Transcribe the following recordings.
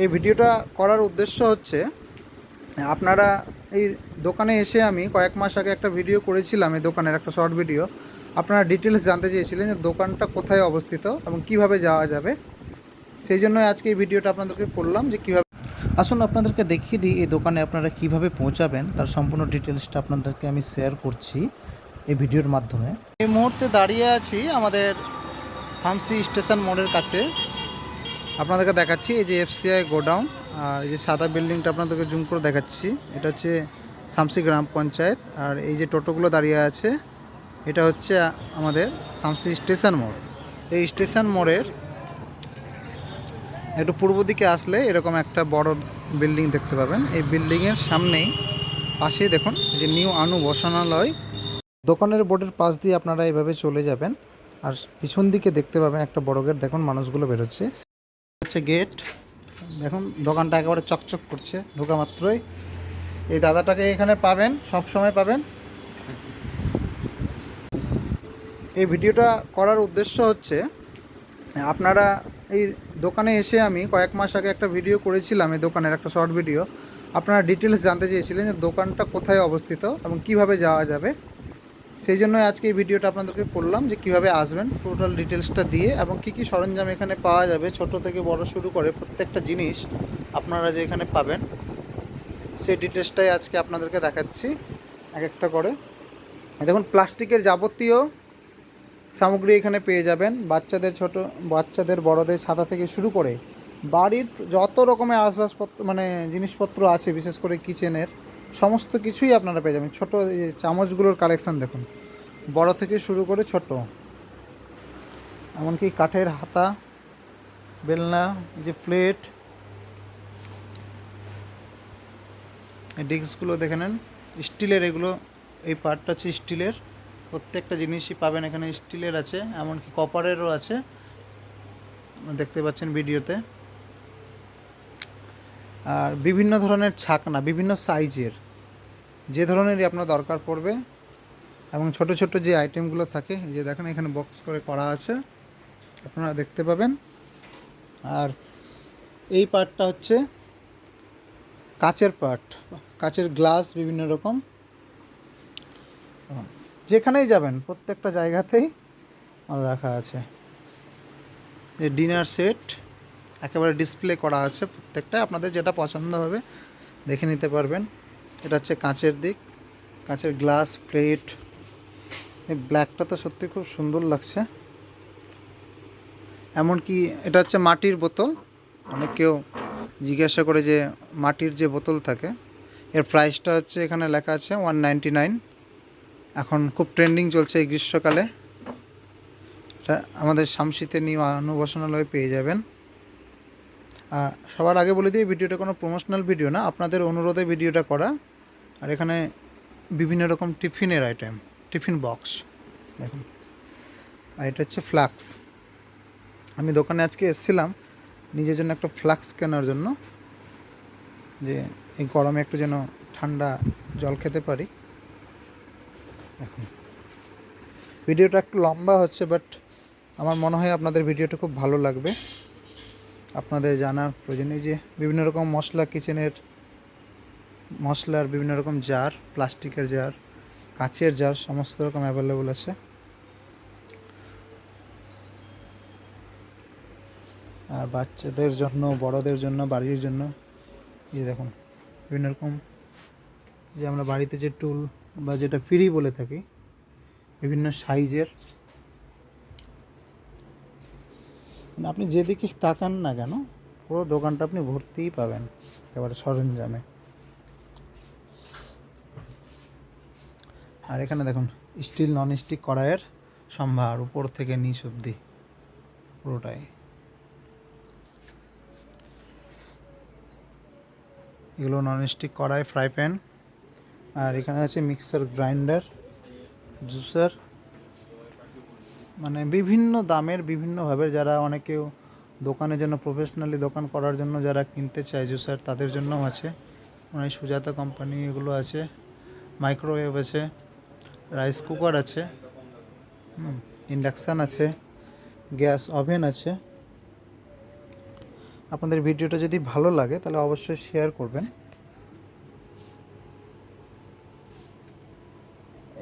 এই ভিডিওটা করার উদ্দেশ্য হচ্ছে, আপনারা এই দোকানে এসে আমি কয়েক মাস আগে একটা ভিডিও করেছিলাম, এই দোকানের একটা শর্ট ভিডিও। আপনারা ডিটেলস জানতে চেয়েছিলেন যে দোকানটা কোথায় অবস্থিত এবং কীভাবে যাওয়া যাবে। সেই জন্য আজকে এই ভিডিওটা আপনাদেরকে করলাম যে কীভাবে আসুন আপনাদেরকে দেখিয়ে দিই এই দোকানে আপনারা কীভাবে পৌঁছাবেন, তার সম্পূর্ণ ডিটেলসটা আপনাদেরকে আমি শেয়ার করছি এই ভিডিওর মাধ্যমে। এই মুহূর্তে দাঁড়িয়ে আছি আমাদের সামসি স্টেশন মোড়ের কাছে। আপনাদেরকে দেখাচ্ছি, এই যে এফসিআই গোডাউন, আর এই যে সাদা বিল্ডিংটা আপনাদেরকে জুম করে দেখাচ্ছি। এটা হচ্ছে শামসি গ্রাম পঞ্চায়েত, আর এই যে টোটোগুলো দাঁড়িয়ে আছে, এটা হচ্ছে আমাদের শামসি স্টেশন মোড়। এই স্টেশন মোড়ের একটু পূর্ব দিকে আসলে এরকম একটা বড় বিল্ডিং দেখতে পাবেন। এই বিল্ডিংয়ের সামনেই পাশেই দেখুন যে নিউ আনু বসানালয়। দোকানের বোর্ডের পাশ দিয়ে আপনারা এভাবে চলে যাবেন, আর পিছন দিকে দেখতে পাবেন একটা বড় গেট। দেখুন, মানুষগুলো বেরোচ্ছে। হচ্ছে গেট দেখুন, দোকানটা একেবারে চকচক করছে, ঢোকা মাত্রই। এই দাদাটাকে এখানে পাবেন, সব সময় পাবেন। এই ভিডিওটা করার উদ্দেশ্য হচ্ছে, আপনারা এই দোকানে এসে আমি কয়েক মাস আগে একটা ভিডিও করেছিলাম, এই দোকানের একটা শর্ট ভিডিও আপনারা ডিটেলস জানতে চেয়েছিলেন যে দোকানটা কোথায় অবস্থিত এবং কীভাবে যাওয়া যাবে। সেই জন্য আজকে এই ভিডিওটা আপনাদেরকে করলাম যে কীভাবে আসবেন টোটাল ডিটেলসটা দিয়ে এবং কী কী সরঞ্জাম এখানে পাওয়া যাবে, ছোট থেকে বড় শুরু করে প্রত্যেকটা জিনিস আপনারা যে এখানে পাবেন, সেই ডিটেলসটাই আজকে আপনাদেরকে দেখাচ্ছি এক একটা করে। দেখুন, প্লাস্টিকের যাবতীয় সামগ্রী এখানে পেয়ে যাবেন। বাচ্চাদের ছোট, বাচ্চাদের, বড়দের ছাতা থেকে শুরু করে বাড়ির যত রকমের আসবাবপত্র মানে জিনিসপত্র আছে, বিশেষ করে কিচেনের সমস্ত কিছুই আপনারা পেয়ে যাবেন। ছোটো এই চামচগুলোর কালেকশান দেখুন। বড় থেকে শুরু করে ছোট। এমনকি কাঠের হাতা, বেলনা যে প্লেট এই ডিস্কগুলো দেখে নেন। স্টিলের এগুলো, এই পার্টটা হচ্ছে স্টিলের। প্রত্যেকটা জিনিসই পাবেন এখানে। স্টিলের আছে, এমনকি কপারেরও আছে। দেখতে পাচ্ছেন ভিডিওতে আর বিভিন্ন ধরনের ছাকনা, বিভিন্ন সাইজের যে ধরনেরই আপনার দরকার পড়বে এবং ছোট ছোট যে আইটেমগুলো থাকে যে দেখেন এখানে বক্স করে করা আছে, আপনারা দেখতে পাবেন। আর এই পার্টটা হচ্ছে কাচের পার্ট কাচের গ্লাস বিভিন্ন রকম। যেখানেই যাবেন, প্রত্যেকটা জায়গাতেই রাখা আছে। Dinner set. একেবারে ডিসপ্লে করা আছে প্রত্যেকটা আপনাদের যেটা পছন্দ হবে, দেখে নিতে পারবেন। এটা হচ্ছে কাঁচের দিক, কাঁচের গ্লাস প্লেট এই ব্ল্যাকটা তো সত্যি খুব সুন্দর লাগছে। এমনকি এটা হচ্ছে মাটির বোতল। অনেক কেউ জিজ্ঞাসা করে যে মাটির যে বোতল থাকে, এর প্রাইসটা হচ্ছে এখানে লেখা আছে ওয়ান এখন খুব ট্রেন্ডিং চলছে এই গ্রীষ্মকালে। এটা আমাদের শামসিতে নিয়ে অনুবাসনালয়ে পেয়ে যাবেন। সবার আগে বলে দিই, ভিডিওটা কোনো প্রমোশনাল ভিডিও না, আপনাদের অনুরোধে ভিডিওটা করা। আর এখানে বিভিন্ন রকম টিফিনের আইটেম টিফিন বক্স দেখুন। আর এটা হচ্ছে ফ্লাক্স আমি দোকানে আজকে এসেছিলাম, নিজের জন্য একটা ফ্লাক্স কেনার জন্য, যে এই গরমে একটু যেন ঠান্ডা জল খেতে পারি। ভিডিওটা একটু লম্বা হচ্ছে বাট আমার মনে হয় আপনাদের ভিডিওটা খুব ভালো লাগবে। আপনাদের জানার প্রয়োজন যে বিভিন্ন রকম মশলা কিচেনের মশলার বিভিন্ন রকম জার প্লাস্টিকের জার কাঁচের জার সমস্ত রকম অ্যাভেলেবল আছে। আর বাচ্চাদের জন্য, বড়দের জন্য, বাড়ির জন্য, এই দেখুন, বিভিন্ন রকম, যে আমরা বাড়িতে যে টুল বা যেটা ফ্রি বলে থাকি, বিভিন্ন সাইজের মানে আপনি যেদিকে তাকান না কেন, পুরো দোকানটা আপনি ভর্তিই পাবেন, একেবারে সরঞ্জামে। আর এখানে দেখুন, স্টিল নন স্টিক কড়াইয়ের সম্ভার, উপর থেকে নিচ অবধি, পুরোটাই। এগুলো নন স্টিক কড়াই, ফ্রাই প্যান। আর এখানে আছে মিক্সার, গ্রাইন্ডার, জুসার মানে বিভিন্ন দামের বিভিন্নভাবে যারা অনেকেও দোকানের জন্য প্রফেশনালি দোকান করার জন্য যারা কিনতে চায়, জুসার, তাদের জন্যও আছে। মানে সুজাতা কোম্পানি এগুলো আছে মাইক্রোওয়েভ আছে রাইস কুকার আছে ইন্ডাকশান আছে গ্যাস ওভেন আছে। আপনাদের ভিডিওটা যদি ভালো লাগে, তাহলে অবশ্যই শেয়ার করবেন।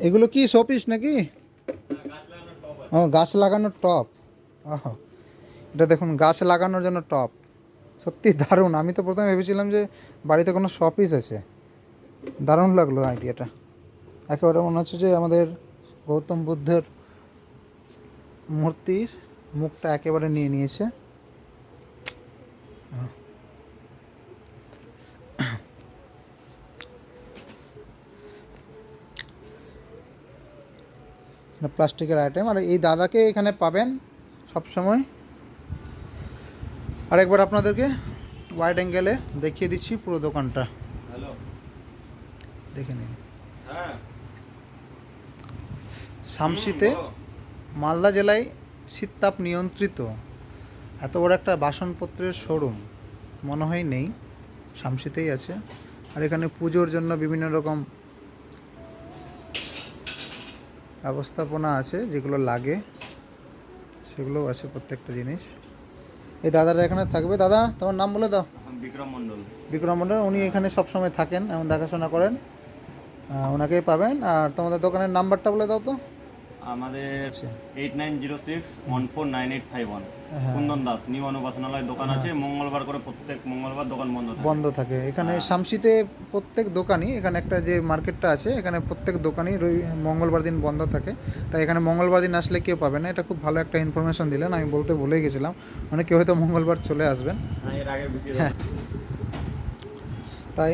এগুলো কি শোপিস নাকি? ও, গাছ লাগানোর টপ। ওহ, এটা দেখুন, গাছ লাগানোর জন্য টপ। সত্যি দারুণ। আমি তো প্রথমে ভেবেছিলাম যে বাড়িতে কোনো শপিস আছে। দারুণ লাগল আইডিয়াটা। একেবারে মনে হচ্ছে যে আমাদের গৌতম বুদ্ধের মূর্তির মুখটা একেবারে নিয়ে নিয়েছে। প্লাস্টিকের আইটেম আর এই দাদাকে এখানে পাবেন সব সময় আরেকবার আপনাদেরকে ওয়াইড অ্যাঙ্গেলে দেখিয়ে দিচ্ছি পুরো দোকানটা। দেখে নিন। হ্যাঁ। শামসিতে মালদা জেলায় শীততাপ নিয়ন্ত্রিত। এত বড় একটা বাসনপত্রের শোরুম মনে হয় নেই। শামসিতেই আছে। আর এখানে পুজোর জন্য বিভিন্ন রকম ব্যবস্থাপনা আছে যেগুলো লাগে সেগুলোও আছে প্রত্যেকটা জিনিস। এই দাদারা এখানে থাকবে। দাদা তোমার নাম বলে দাও। বিক্রম মণ্ডল। বিক্রম মণ্ডল উনি এখানে সবসময় থাকেন এমন দেখাশোনা করেন। ওনাকেই পাবেন। আর তোমাদের দোকানের নাম্বারটা বলে দাও তো। আমাদের। Eight nine zero six one four nine eight five one হ্যাঁ। কুন্দন দাস নিউ অনুবাসনালয় দোকান আছে মঙ্গলবার করে প্রত্যেক মঙ্গলবার দোকান বন্ধ থাকে। বন্ধ থাকে। এখানে শামসিতে প্রত্যেক দোকানই এখানে একটা যে মার্কেটটা আছে এখানে প্রত্যেক দোকানই রবি মঙ্গলবার দিন বন্ধ থাকে। তাই এখানে মঙ্গলবার দিন আসলে কেউ পাবে না। এটা খুব ভালো একটা ইনফরমেশন দিলেন। আমি বলতে ভুলে গেছিলাম। মানে কেউ হয়তো মঙ্গলবার চলে আসবেন। হ্যাঁ এর আগে হ্যাঁ। তাই